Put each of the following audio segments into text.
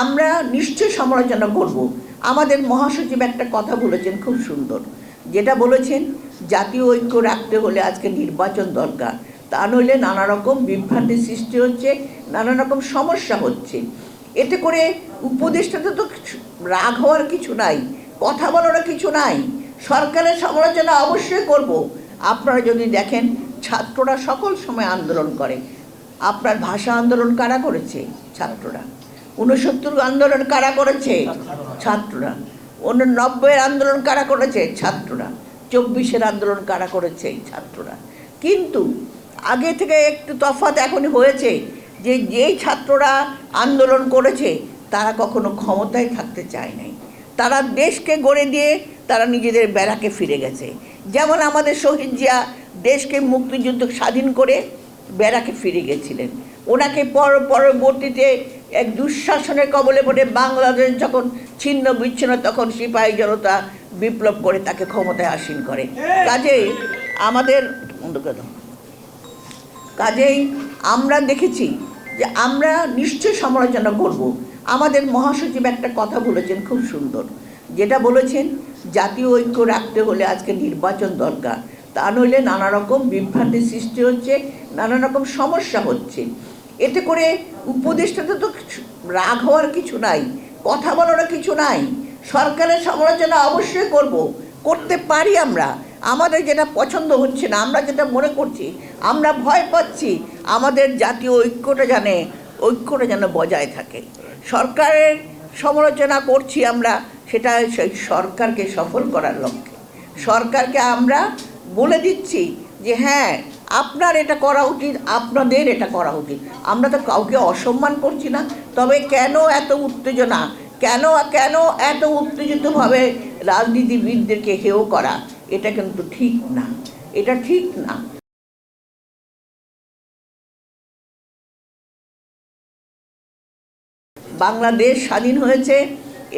আমরা নিশ্চয় সমালোচনা করব। আমাদের মহাসচিব একটা কথা বলেছেন খুব সুন্দর। যেটা বলেছেন, জাতীয় ঐক্য রাখতে হলে আজকে নির্বাচন দরকার। তা নইলে নানা রকম বিভ্রান্তির সৃষ্টি হচ্ছে নানা রকম সমস্যা হচ্ছে। এতে করে উপদেষ্টাতে তো রাগ হওয়ার কিছু নাই, কথা বলার কিছু নাই। সরকারের সমালোচনা অবশ্যই করব। আপনারা যদি দেখেন, ছাত্ররা সকল সময় আন্দোলন করে। আপনার ভাষা আন্দোলন কারা করেছে? ছাত্ররা। ঊনসত্তর আন্দোলন কারা করেছে? ছাত্ররা। নব্বইয়ের আন্দোলন কারা করেছে? ছাত্ররা। চব্বিশের আন্দোলন কারা করেছে? ছাত্ররা। কিন্তু আগে থেকে একটু তফাৎ এখনই হয়েছে যে যেই ছাত্ররা আন্দোলন করেছে, তারা কখনো ক্ষমতায় থাকতে চায় নাই। তারা দেশকে গড়ে দিয়ে তারা নিজেদের বেড়াকে ফিরে গেছে। যেমন আমাদের শহীদ জিয়া দেশকে মুক্তিযুদ্ধ স্বাধীন করে বেড়াকে ফিরে গেছিলেন। ওনাকে পর, পরবর্তীতে এক দুঃশাসনের কবলে পড়ে বাংলাদেশ যখন ছিন্ন বিচ্ছিন্ন, তখন সিপাহী জনতা বিপ্লব করে তাকে ক্ষমতায় আসীন করে। কাজেই আমাদের। কাজেই আমরা দেখেছি যে আমরা নিশ্চয় সমালোচনা করব। আমাদের মহাসচিব একটা কথা বলেছেন খুব সুন্দর। যেটা বলেছেন, জাতীয় ঐক্য রাখতে হলে আজকে নির্বাচন দরকার। তা নইলে নানা রকম বিভ্রান্তির সৃষ্টি হচ্ছে, নানা রকম সমস্যা হচ্ছে। এতে করে উপদেষ্টাতে তো রাগ হওয়ার কিছু নাই, কথা বলার কিছু নাই। সরকারের সমালোচনা অবশ্যই করব, করতে পারি আমরা। আমাদের যেটা পছন্দ হচ্ছে না, আমরা যেটা মনে করছি, আমরা ভয় পাচ্ছি, আমাদের জাতীয় ঐক্যটা জানে ঐক্যটা যেন বজায় থাকে। সরকারের সমালোচনা করছি আমরা, সেটা সেই সরকারকে সফল করার লক্ষ্যে। সরকারকে আমরা বলে দিচ্ছি যে হ্যাঁ আপনার এটা করা উচিত, আপনাদের এটা করা উচিত। আমরা তো কাউকে অসম্মান করছি না, তবে কেন এত উত্তেজনা? কেন কেন এত উত্তেজিতভাবে রাজনীতিবিদদেরকে হেয় করা? এটা কিন্তু ঠিক না, এটা ঠিক না। বাংলাদেশ স্বাধীন হয়েছে,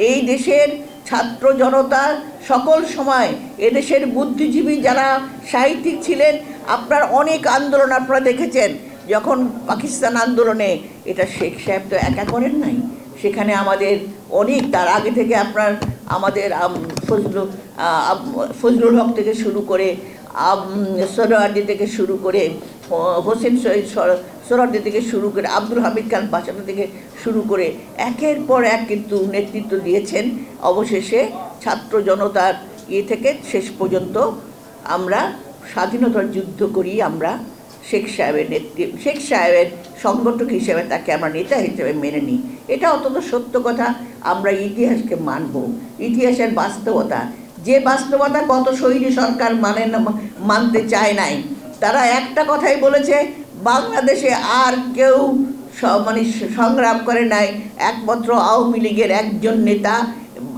এই দেশের ছাত্র জনতা সকল সময় এদেশের বুদ্ধিজীবী যারা সাহিত্যিক ছিলেন আপনার অনেক আন্দোলন আপনারা দেখেছেন যখন পাকিস্তান আন্দোলনে এটা শেখ সাহেব তো একা করেন নাই। সেখানে আমাদের অনেক তার আগে থেকে আপনার আমাদের আম, ফজলুল ফজলুল হক থেকে শুরু করে সোহরাদি থেকে শুরু করে হোসেন শহীদ সর- থেকে শুরু করে আব্দুল হামিদ খান বাসাটা থেকে শুরু করে একের পর এক কিন্তু নেতৃত্ব দিয়েছেন। অবশেষে ছাত্র জনতার ইয়ে থেকে শেষ পর্যন্ত আমরা স্বাধীনতার যুদ্ধ করি আমরা শেখ সাহেবের নেতৃত্ব শেখ সাহেবের সংগঠক হিসেবে তাকে আমরা নেতা হিসেবে মেনে নিই। এটা অত্যন্ত সত্য কথা, আমরা ইতিহাসকে মানব। ইতিহাসের বাস্তবতা, যে বাস্তবতা কত শহীদ সরকার মানে না, মানতে চায় নাই, তারা একটা কথাই বলেছে, বাংলাদেশে আর কেউ মানে সংগ্রাম করে নাই, একমাত্র আওয়ামী লীগের একজন নেতা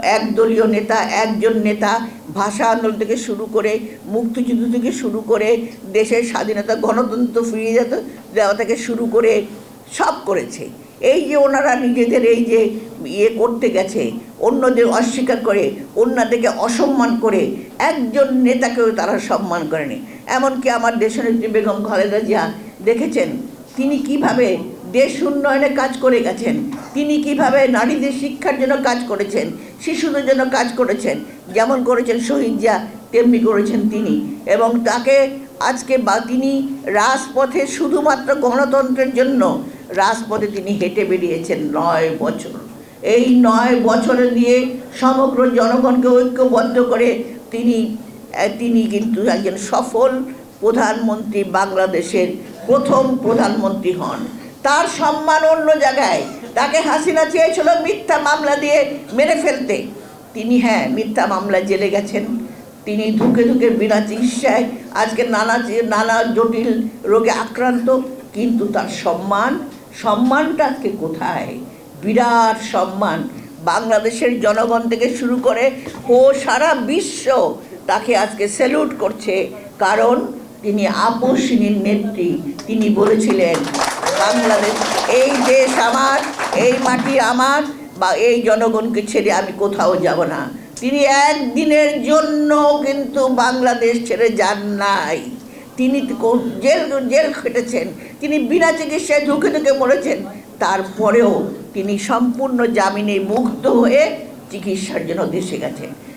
একদলীয় নেতা, একজন নেতা, ভাষা আন্দোলন থেকে শুরু করে, মুক্তিযুদ্ধ থেকে শুরু করে, দেশের স্বাধীনতা, গণতন্ত্র ফিরিয়ে যেত দেওয়া থেকে শুরু করে, সব করেছে। এই যে ওনারা নিজেদের এই যে ইয়ে করতে গেছে, অন্যদের অস্বীকার করে, অন্যদেরকে অসম্মান করে, একজন নেতাকেও তারা সম্মান করেনি। এমনকি আমার দেশনেত্রী বেগম খালেদা জিয়া, দেখেছেন? তিনি কীভাবে দেশ উন্নয়নে কাজ করে গেছেন? তিনি কীভাবে নারীদের শিক্ষার জন্য কাজ করেছেন? শিশুদের জন্য কাজ করেছেন। যেমন করেছেন শহীদ যা তেমনি করেছেন তিনি। এবং তাকে আজকে বা তিনি রাজপথে শুধুমাত্র গণতন্ত্রের জন্য রাজপথে তিনি হেঁটে বেরিয়েছেন নয় বছর। এই নয় বছরে দিয়ে সমগ্র জনগণকে ঐক্যবদ্ধ করে তিনি তিনি কিন্তু একজন সফল প্রধানমন্ত্রী বাংলাদেশের প্রথম প্রধানমন্ত্রী হন। তার সম্মান অন্য জায়গায়। তাকে হাসিনা চেয়েছিল মিথ্যা মামলা দিয়ে মেরে ফেলতে। তিনি হ্যাঁ মিথ্যা মামলা জেলে গেছেন। তিনি ধুকে ধুকে বিনা চিকিৎসায় আজকে নানা নানা জটিল রোগে আক্রান্ত, কিন্তু তার সম্মান, সম্মানটা আজকে কোথায়? বিরাট সম্মান। বাংলাদেশের জনগণ থেকে শুরু করে ও সারা বিশ্ব তাকে আজকে স্যালুট করছে। কারণ তিনি আপসিনীর নেত্রী। তিনি বলেছিলেন বাংলাদেশ, এই দেশ আমার, এই মাটি আমার, বা এই জনগণকে ছেড়ে আমি কোথাও যাব না। তিনি একদিনের জন্য কিন্তু বাংলাদেশ ছেড়ে যান নাই। তিনি জেল জেল খেটেছেন। তিনি বিনা চিকিৎসায় ঢুকে ঢুকে মরেছেন। তারপরেও তিনি সম্পূর্ণ জামিনে মুক্ত হয়ে চিকিৎসার জন্য দেশে গেছেন।